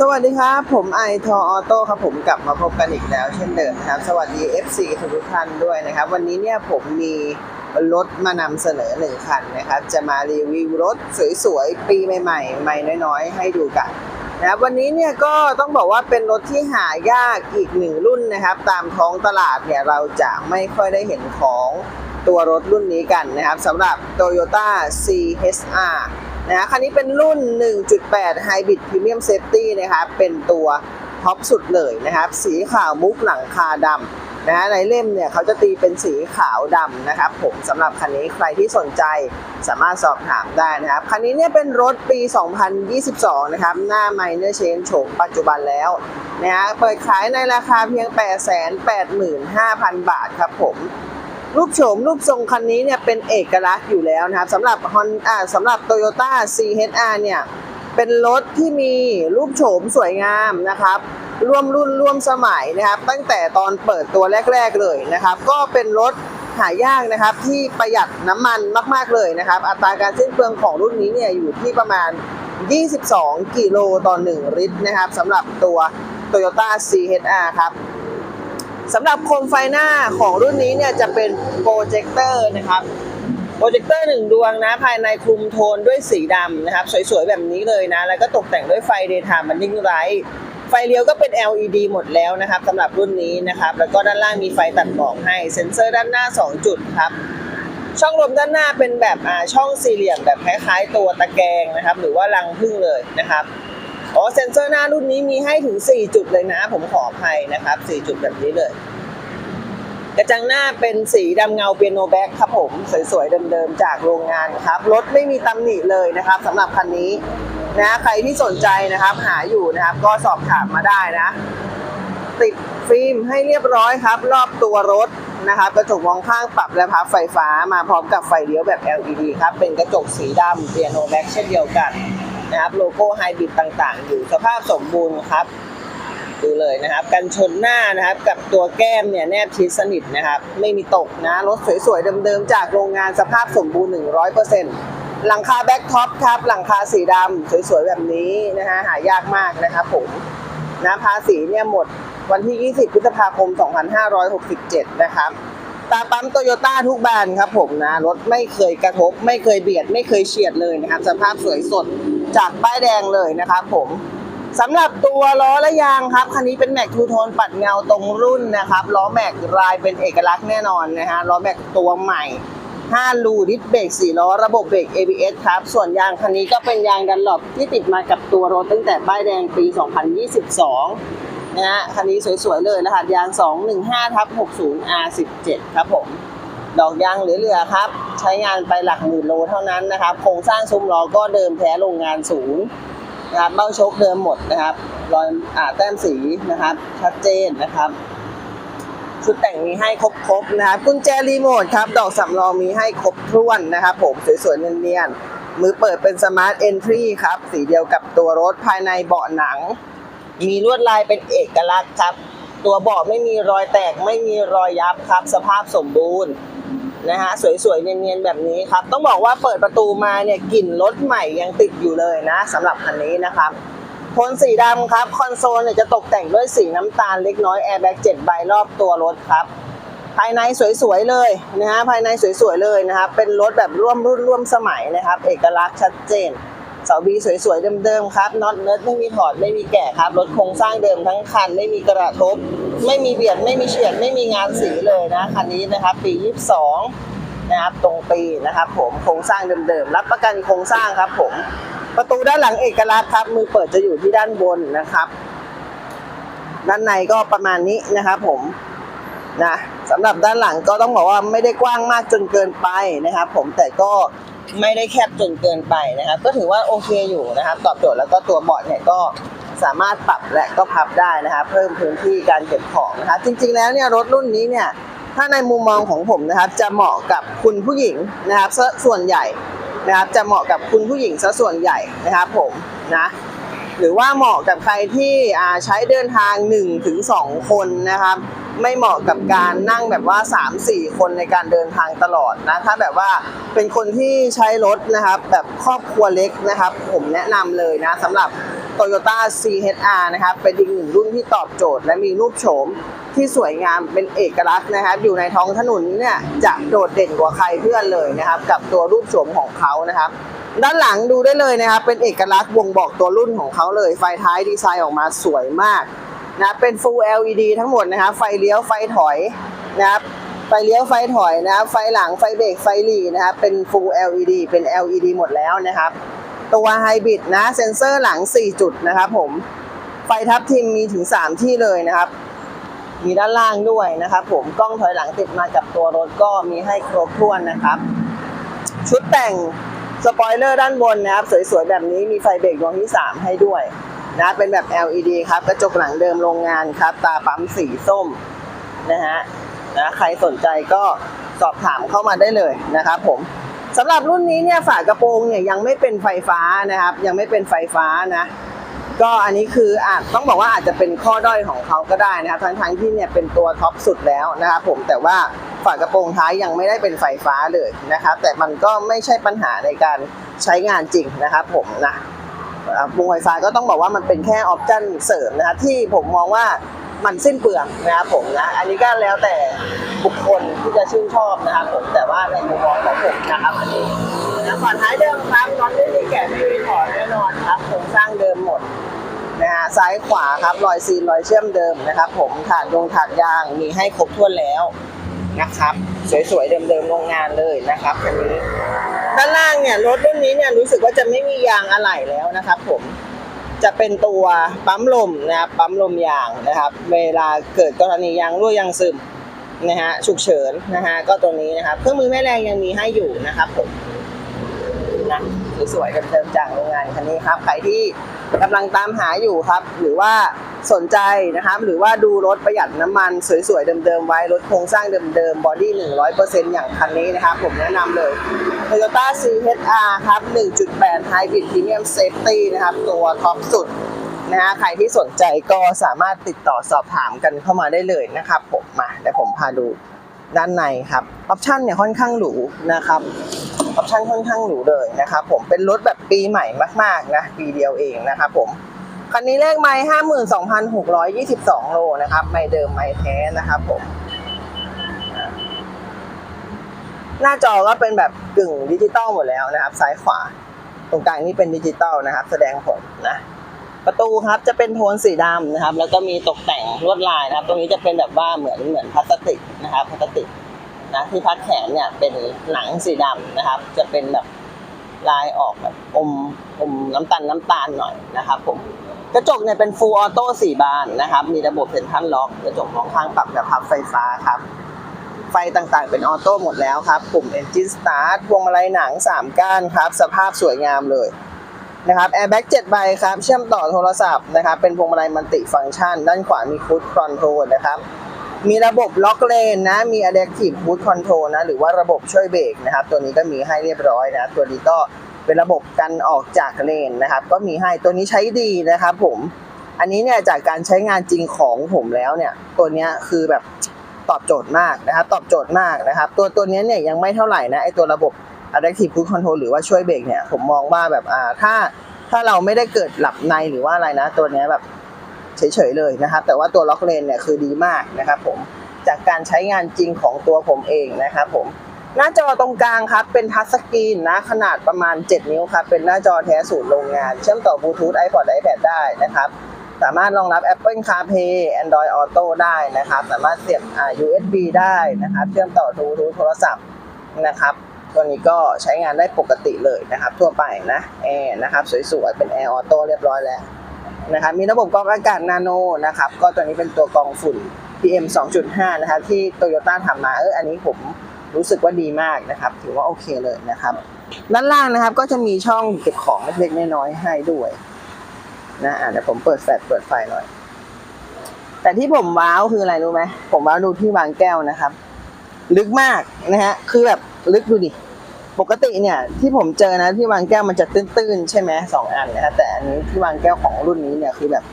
สวัสดีครับ ผมไอทอออโต้ครับผมกลับมาพบกันอีกแล้วเช่นเดิมนะครับ สวัสดี FC ทุกท่านด้วยนะครับ วันนี้เนี่ยผมมีรถมานำเสนอหนึ่งคันนะครับ จะมารีวิวรถสวยๆ ปีใหม่ๆ ใหม่น้อยๆ ให้ดูกันนะครับวันนี้เนี่ยก็ต้องบอกว่าเป็นรถที่หายากอีกหนึ่งรุ่นนะครับ ตามท้องตลาดเนี่ยเราจะไม่ค่อยได้เห็นของตัวรถรุ่นนี้กันนะครับสำหรับ Toyota CHR นะคันนี้เป็นรุ่น 1.8 Hybrid Premium Safety นะครับเป็นตัวท็อปสุดเลยนะครับ สีขาวมุกหลังคาดำนะฮะในเล่มเนี่ยเขาจะตีเป็นสีขาวดำนะครับ ผมสำหรับคันนี้ใครที่สนใจสามารถสอบถามได้นะครับ คันนี้เนี่ยเป็นรถปี 2022 นะครับ หน้า Minor Change โฉมปัจจุบันแล้วนะฮะเปิดขายในราคาเพียง 885,000 บาทครับผม รูปโฉมรูปทรงคันนี้เนี่ยเป็นเอกลักษณ์อยู่แล้วนะครับสำหรับฮอนอ่าสำหรับ Toyota CHR เนี่ยเป็นรถที่มีรูปโฉมสวยงามนะครับร่วมรุ่นร่วมสมัยนะครับ ตั้งแต่ตอนเปิดตัวแรก ๆเลยนะครับ ก็เป็นรถหายากนะครับที่ประหยัดน้ำมันมากๆเลยนะครับ อัตราการสิ้นเปลืองของรุ่นนี้เนี่ยอยู่ที่ประมาณ 22 กิโลต่อ 1 ลิตรนะครับสำหรับตัว Toyota CHR ครับ สำหรับโคมไฟหน้าของรุ่นนี้เนี่ยจะเป็นโปรเจคเตอร์นะครับโปรเจคเตอร์หนึ่งดวงนะ ภายในคลุมโทนด้วยสีดำนะครับ สวยๆ แบบนี้เลยนะ แล้วก็ตกแต่งด้วยไฟ Daytime Running Light ไฟเลี้ยวก็เป็น LED หมดแล้วนะครับสำหรับรุ่นนี้นะครับ แล้วก็ด้านล่างมีไฟตัดหมอกให้เซ็นเซอร์ด้านหน้า 2 จุดครับ ช่องลมด้านหน้าเป็นแบบช่องสี่เหลี่ยมแบบคล้ายๆ ตัวตะแกรงนะครับ หรือว่ารังผึ้งเลยนะครับ อ๋อเซ็นเซอร์หน้ารุ่นนี้มีให้ถึง 4 จุดเลยนะ ผมขออภัยนะครับ 4 จุดแบบนี้เลย กระจังหน้าเป็นสีดำเงาเปียโนแบ็กครับผม สวยๆเดิมๆจากโรงงานครับ รถไม่มีตำหนิเลยนะครับสำหรับคันนี้นะใครที่สนใจนะครับ หาอยู่นะครับ ก็สอบถามมาได้นะ ติดฟิล์มให้เรียบร้อยครับ รอบตัวรถนะครับกระจกมองข้างปรับและพับไฟฟ้ามาพร้อมกับไฟเลี้ยวแบบ LED ครับ เป็นกระจกสีดำเปียโนแบ็กเช่นเดียวกัน นะครับโลโก้ไฮบริดต่างๆ อยู่สภาพสมบูรณ์ครับ ดูเลยนะครับ กันชนหน้านะครับกับตัวแก้มเนี่ยแนบชิดสนิทนะครับ ไม่มีตกนะรถสวยๆเดิมๆจากโรงงานสภาพสมบูรณ์ 100%หลังคาแบ็คท็อปครับหลังคาสีดำสวยๆแบบนี้นะฮะหายากมากนะครับผมนะภาษีเนี่ยหมดวันที่ 20 พฤษภาคม 2567 นะครับ ตาปั๊มโตโยต้าทุกแบรนด์ครับผมนะ รถไม่เคยกระทบ ไม่เคยเบียด ไม่เคยเฉียดเลยนะครับ สภาพสวยสดจากป้ายแดงเลยนะครับผมสำหรับตัวล้อและยางครับ คันนี้เป็นแม็กทูโทนปัดเงาตรงรุ่นนะครับล้อแม็กลายเป็นเอกลักษณ์แน่นอนนะฮะล้อแม็กตัวใหม่ 5 ลูดิสเบรก4ล้อระบบเบรก ABS ครับ ส่วนยางคันนี้ก็เป็นยางดันหลบที่ติดมากับตัวรถตั้งแต่ป้ายแดงปี 2022 นะฮะคันนี้สวยๆเลยรหัสยาง 215ทับ60 R17 ครับผม ดอกยางเหลือๆครับ ใช้งานไปหลักหมื่นโลเท่านั้นนะครับ โครงสร้างซุ้มล้อก็เดิมแท้โรงงานศูนย์นะครับเบ้าชกเดิมหมดนะครับ รอยอ่าแต้มสีนะครับ ชัดเจนนะครับ ชุดแต่งมีให้ครบๆนะครับ กุญแจรีโมทครับ ดอกสำรองมีให้ครบถ้วนนะครับ ผมสวยๆเนียนๆมือเปิดเป็นสมาร์ทเอนทรีครับ สีเดียวกับตัวรถภายในเบาะหนัง มีลวดลายเป็นเอกลักษณ์ครับ ตัวเบาะไม่มีรอยแตกไม่มีรอยยับครับ สภาพสมบูรณ์นะฮะสวยๆเนียนๆแบบนี้ครับ ต้องบอกว่าเปิดประตูมาเนี่ยกลิ่นรถใหม่ยังติดอยู่เลยนะสำหรับคันนี้นะครับโทนสีดำครับ คอนโซลเนี่ยจะตกแต่งด้วยสีน้ำตาลเล็กน้อยแอร์แบ็ก7ใบรอบตัวรถครับ ภายในสวยๆเลยนะฮะภายในสวยๆเลยนะครับ เป็นรถแบบร่วมรุ่นร่วมสมัยนะครับ เอกลักษณ์ชัดเจน เสาบีสวยๆเดิมๆครับน็อตเนิร์ดไม่มีถอดไม่มีแกะครับรถโครงสร้างเดิมทั้งคันไม่มีกระทบ ไม่มีเบียดไม่มีเฉียดไม่มีงานสีเลยนะคันนี้นะครับ ปี 22 นะครับตรงปีนะครับผมโครงสร้างเดิมๆรับประกันโครงสร้างครับผมประตูด้านหลังเอกลักษณ์ครับ มือเปิดจะอยู่ที่ด้านบนนะครับ ด้านในก็ประมาณนี้นะครับผมนะสำหรับด้านหลังก็ต้องบอกว่าไม่ได้กว้างมากจนเกินไปนะครับผมแต่ก็ ไม่ได้แคบจนเกินไปนะครับ ก็ถือว่าโอเคอยู่นะครับ ตอบโจทย์แล้วก็ตัวเบาะเนี่ยก็สามารถปรับและก็พับได้นะครับ เพิ่มพื้นที่การเก็บของนะครับจริง ๆ แล้วเนี่ยรถรุ่นนี้เนี่ยถ้าในมุมมองของผมนะครับ จะเหมาะกับคุณผู้หญิงนะครับส่วนใหญ่นะครับ จะเหมาะกับคุณผู้หญิงซะส่วนใหญ่นะครับผมนะหรือว่าเหมาะกับใครที่ใช้เดินทาง1ถึง2คนนะครับ ไม่เหมาะกับการนั่งแบบว่า 3-4 คนในการเดินทางตลอดนะถ้าแบบว่าเป็นคนที่ใช้รถนะครับแบบครอบครัวเล็กนะครับ ผมแนะนำเลยนะสำหรับ Toyota CHR นะครับเป็นอีกหนึ่งรุ่นที่ตอบโจทย์ และมีรูปโฉมที่สวยงามเป็นเอกลักษณ์นะครับอยู่ในท้องถนนเนี่ยจะโดดเด่นกว่าใครเพื่อนเลยนะครับ กับตัวรูปโฉมของเขานะครับ ด้านหลังดูได้เลยนะครับ เป็นเอกลักษณ์บ่งบอกตัวรุ่นของเขาเลย ไฟท้ายดีไซน์ออกมาสวยมาก นะเป็น Full LED ทั้งหมดนะครับไฟเลี้ยวไฟถอยนะครับไฟเลี้ยวไฟถอยนะครับไฟหลังไฟเบรกไฟหลีนะครับเป็น Full LED เป็น LED หมดแล้วนะครับ ตัวไฮบริดนะเซ็นเซอร์หลัง 4 จุดนะครับผมไฟทับทิมมีถึง 3 ที่เลยนะครับ มีด้านล่างด้วยนะครับ ผมกล้องถอยหลังติดมากับตัวรถก็มีให้ครบถ้วนนะครับ ชุดแต่งสปอยเลอร์ด้านบนนะครับ สวยๆแบบนี้มีไฟเบรกดวงที่ 3 ให้ด้วย นะเป็นแบบ LED ครับกระจกหลังเดิมโรงงานครับ ตาปั๊มสีส้มนะฮะนะใครสนใจก็สอบถามเข้ามาได้เลยนะครับผมสำหรับรุ่นนี้เนี่ยฝากระโปรงเนี่ยยังไม่เป็นไฟฟ้านะครับ ยังไม่เป็นไฟฟ้านะ ก็อันนี้คืออาจต้องบอกว่าอาจจะเป็นข้อด้อยของเขาก็ได้นะครับทั้งทั้งๆที่เนี่ยเป็นตัวท็อปสุดแล้วนะครับผมแต่ว่าฝากระโปรงท้ายยังไม่ได้เป็นไฟฟ้าเลยนะครับ แต่มันก็ไม่ใช่ปัญหาในการใช้งานจริงนะครับผมนะ อ่าปุ่มไฟฟ้าก็ต้องบอกว่ามันเป็นแค่ออปชั่นเสริมนะครับที่ผมมองว่ามันสิ้นเปลืองนะครับผมนะอันนี้ก็แล้วแต่บุคคลที่จะชื่นชอบนะครับผมแต่ว่าในมุมมองของผมนะครับอันนี้นะก่อนท้ายเดิมครับน็อตไม่มีแกะไม่มีถอดแน่นอนครับโครงสร้างเดิมหมดนะฮะซ้ายขวาครับรอยซีนรอยเชื่อมเดิมนะครับ ผมถาดยงถาดยางมีให้ครบถ้วนแล้วนะครับ สวยๆเดิมๆโรงงานเลยนะครับคันนี้ ด้านล่างเนี่ยรถรุ่นนี้เนี่ยรู้สึกว่าจะไม่มียางอะไหล่แล้วนะครับผมจะเป็นตัวปั๊มลมนะครับปั๊มลมยางนะครับ เวลาเกิดกรณียางรั่วยางซึมนะฮะฉุกเฉินนะฮะก็ตัวนี้นะครับเครื่องมือแม่แรงยังมีให้อยู่นะครับผมนะสวยๆเดิมๆจากโรงงานคันนี้ครับใครที่กำลังตามหาอยู่ครับ หรือว่า สนใจนะครับหรือว่าดูรถประหยัดน้ำมันสวยๆเดิมๆไว้รถโครงสร้างเดิมๆบอดี้ 100%อย่างคันนี้นะครับผมแนะนำเลย Toyota CHR ครับ 1.8 Hybrid Premium Safety นะครับ ตัวท็อปสุดนะฮะใครที่สนใจก็สามารถติดต่อสอบถามกันเข้ามาได้เลยนะครับผมมาเดี๋ยวผมพาดูด้านในครับออปชันเนี่ยค่อนข้างหรูนะครับออปชันค่อนข้างหรูเลยนะครับผมเป็นรถแบบปีใหม่มากๆนะปีเดียวเองนะครับผม คันนี้เลขไม้ห้าหมื่นสองพันหกร้อยยี่สิบสองโลนะครับ ไม่เดิมไม่แท้นะครับผม หน้าจอก็เป็นแบบกึ่งดิจิตอลหมดแล้วนะครับ ซ้ายขวา ตรงกลางนี่เป็นดิจิตอลนะครับ แสดงผลนะ ประตูครับจะเป็นโทนสีดำนะครับ แล้วก็มีตกแต่งลวดลายนะครับ ตรงนี้จะเป็นแบบว่าเหมือนเหมือนพลาสติกนะครับพลาสติกนะที่พักแขนเนี่ยเป็นหนังสีดำนะครับ จะเป็นแบบลายออกแบบอมอมน้ำตาลน้ำตาลหน่อยนะครับผม กระจกเนี่ยเป็น full auto สี่บานนะครับ มีระบบเซ็นทรัลล็อก กระจกมองข้างปรับแบบพับไฟฟ้าครับ ไฟต่างๆเป็นออโต้หมดแล้วครับ ปุ่ม Engine Start พวงมาลัยหนัง 3 ก้านครับ สภาพสวยงามเลยนะครับ Airbag 7ใบครับ เชื่อมต่อโทรศัพท์นะครับ เป็นพวงมาลัยมัลติฟังก์ชัน ด้านขวามี Cruise Control นะครับ มีระบบล็อกเลนนะ มี Adaptive Cruise Control นะ หรือว่าระบบช่วยเบรกนะครับ ตัวนี้ก็มีให้เรียบร้อยนะ ตัวนี้ก็ เป็นระบบกันออกจากเลนนะครับ ก็มีให้ตัวนี้ใช้ดีนะครับผมอันนี้เนี่ยจากการใช้งานจริงของผมแล้วเนี่ย ตัวเนี้ยคือแบบตอบโจทย์มากนะครับ ตอบโจทย์มากนะครับ ตัวตัวนี้เนี่ยยังไม่เท่าไหร่นะไอตัวระบบ Adaptive Cruise Control หรือว่าช่วยเบรกเนี่ยผมมองว่าแบบอ่าถ้าถ้าเราไม่ได้เกิดหลับในหรือว่าอะไรนะ ตัวเนี้ยแบบเฉยๆเลยนะครับ แต่ว่าตัวล็อกเลนเนี่ยคือดีมากนะครับผมจากการใช้งานจริงของตัวผมเองนะครับผม หน้าจอตรงกลางครับ เป็นทัชสกรีนนะ ขนาดประมาณ 7 นิ้วครับ เป็นหน้าจอแท้สูตรโรงงาน เชื่อมต่อบลูทูธ iPod iPad ได้นะครับ สามารถรองรับ Apple CarPlay Android Auto ได้นะครับ สามารถเสียบอ่า USB ได้นะครับ เชื่อมต่อบลูทูธโทรศัพท์นะครับ ตัวนี้ก็ใช้งานได้ปกติเลยนะครับ ทั่วไปนะแอร์นะครับ สวยๆ เป็นแอร์ออโต้เรียบร้อยแล้วนะครับ มีระบบกรองอากาศนาโนนะครับ ก็ตัวนี้เป็นตัวกรองฝุ่น PM 2.5 นะครับ ที่โตโยต้าทำมา เออ อันนี้ผม รู้สึกว่าดีมากนะครับ ถือว่าโอเคเลยนะครับ ด้านล่างนะครับก็จะมีช่องเก็บของเล็กๆน้อยๆให้ด้วยนะอะเดี๋ยวผมเปิดแฟลชเปิดไฟหน่อย แต่ที่ผมว้าวคืออะไรรู้ไหมผมว้าวดูที่วางแก้วนะครับ ลึกมากนะฮะคือแบบลึกดูดิปกติเนี่ยที่ผมเจอนะที่วางแก้วมันจะตื้นๆ ใช่ไหมสองอันนะครับแต่อันนี้ที่วางแก้วของรุ่นนี้เนี่ยคือแบบ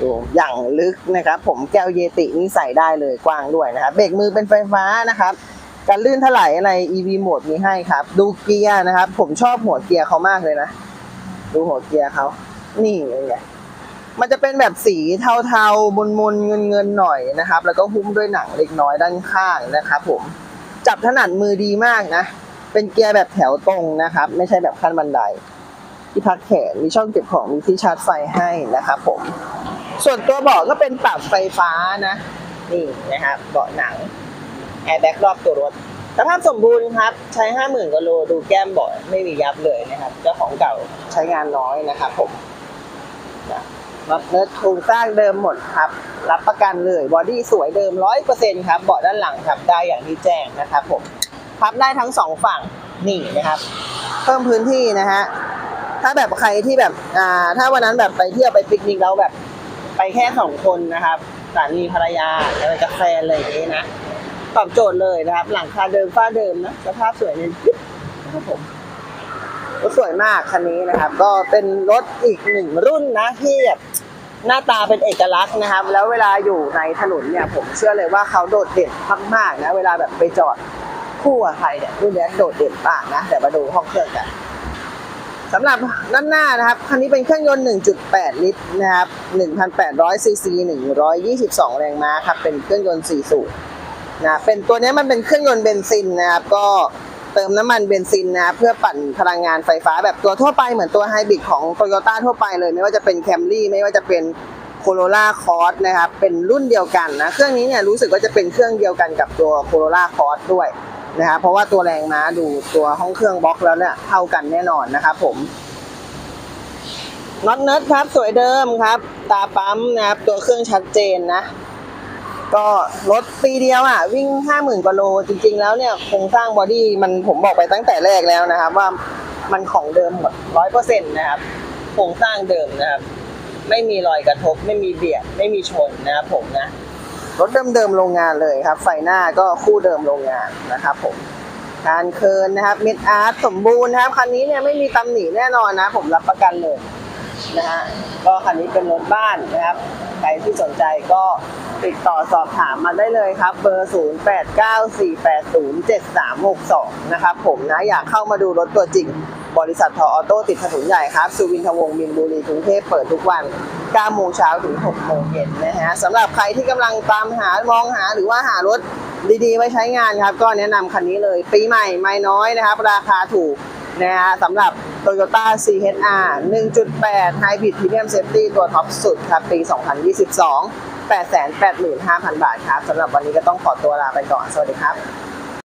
ดูอย่างลึกนะครับ ผมแก้วเยตินี่ใส่ได้เลยกว้างด้วยนะครับเบรกมือเป็นไฟฟ้านะครับ การลื่นถลายอะไร EV โหมดมีให้ครับ ดูเกียร์นะครับ ผมชอบหัวเกียร์เขามากเลยนะ ดูหัวเกียร์เขานี่ไงมันจะเป็นแบบสีเทาๆมนๆเงินๆหน่อยนะครับ แล้วก็หุ้มด้วยหนังเล็กน้อยด้านข้างนะครับ ผมจับถนัดมือดีมากนะ เป็นเกียร์แบบแถวตรงนะครับ ไม่ใช่แบบขั้นบันได ที่พักแขนมีช่องเก็บของมีที่ชาร์จไฟให้นะครับผมส่วนตัวเบาะก็เป็นปรับไฟฟ้านะ นี่นะครับเบาะหนัง แอร์แบ็กรอบตัวรถสภาพสมบูรณ์ครับ ใช้ห้าหมื่นกว่าโลดูแก้มเบาะไม่มียับเลยนะครับ เจ้าของเก่าใช้งานน้อยนะครับผมรับเนื้อโครงสร้างเดิมหมดครับ รับประกันเลยบอดี้สวยเดิมร้อยเปอร์เซ็นครับเบาะด้านหลังครับได้อย่างที่แจ้งนะครับผมพับได้ทั้งสองฝั่งนี่นะครับ เพิ่มพื้นที่นะฮะถ้าแบบใครที่แบบอ่าถ้าวันนั้นแบบไปเที่ยวไปปิกนิกแล้วแบบ ไปแค่สองคนนะครับสามีภรรยาอะไรกับแฟนอะไรอย่างนี้นะ ตอบโจทย์เลยนะครับ หลังคาเดิมฝ้าเดิมนะสภาพสวยเน้นะครับผมรถสวยมากคันนี้นะครับ ก็เป็นรถอีกหนึ่งรุ่นนะที่แบบหน้าตาเป็นเอกลักษณ์นะครับ แล้วเวลาอยู่ในถนนเนี่ยผมเชื่อเลยว่าเขาโดดเด่นมากๆนะเวลาแบบไปจอดคู่กับใครเนี่ยรุ่นนี้โดดเด่นมากนะเดี๋ยวมาดูห้องเครื่องกันสำหรับด้านหน้านะครับ คันนี้เป็นเครื่องยนต์ 1.8 ลิตรนะครับ 1,800ซีซี122 แรงม้าครับ เป็นเครื่องยนต์4สูบ นะเป็นตัวนี้มันเป็นเครื่องยนต์เบนซินนะครับก็เติมน้ำมันเบนซินนะครับเพื่อปั่นพลังงานไฟฟ้าแบบตัวทั่วไปเหมือนตัวไฮบริดของ t o y ยต้าทั่วไปเลย ไม่ว่าจะเป็น Camry ไม่ว่าจะเป็น Corolla Cross นะครับเป็นรุ่นเดียวกันนะเครื่องนี้เนี่ยรู้สึกว่าจะเป็นเครื่องเดียวกันกับตัว Corolla Cross ด้วยนะครับเพราะว่าตัวแรงม้าดูตัวห้องเครื่องบล็อกแล้วเนี่ยเท่ากันแน่นอนนะครับผมน็อตเนิร์ดครับสวยเดิมครับ ตาปั๊มนะครับตัวเครื่องชัดเจนนะ ก็รถปีเดียวอะ วิ่งห้าหมื่นกว่าโลจริง ๆ แล้วเนี่ยโครงสร้างบอดี้มันผมบอกไปตั้งแต่แรกแล้วนะครับ ว่ามันของเดิมหมดร้อยเปอร์เซ็นต์นะครับโครงสร้างเดิมนะครับ ไม่มีรอยกระทบ ไม่มีเบียด ไม่มีชนนะครับผมนะรถเดิมๆโรงงานเลยครับ ไฟหน้าก็คู่เดิมโรงงานนะครับผมการเคินนะครับมิดอาร์ตสมบูรณ์นะครับคันนี้เนี่ยไม่มีตำหนิแน่นอนนะ ผมรับประกันเลยนะฮะก็คันนี้เป็นรถบ้านนะครับใครที่สนใจก็ ติดต่อสอบถามมาได้เลยครับ เบอร์ 0894807362 นะครับผมนะอยากเข้ามาดูรถตัวจริง บริษัททออโต้ติดถนนใหญ่ครับ สุวินทวงศ์มินบุรีกรุงเทพเปิดทุกวัน 9 โมงเช้าถึง 6 โมงเย็นนะฮะสำหรับใครที่กำลังตามหามองหาหรือว่าหารถดีๆไว้ใช้งานครับ ก็แนะนำคันนี้เลย ปีใหม่ไม่น้อยนะครับ ราคาถูกนะฮะสำหรับ Toyota CHR 1.8 Hybrid Premium Safety ตัวท็อปสุดครับ ปี 2022 885,000 บาทครับสำหรับวันนี้ก็ต้องขอตัวลาไปก่อน สวัสดีครับ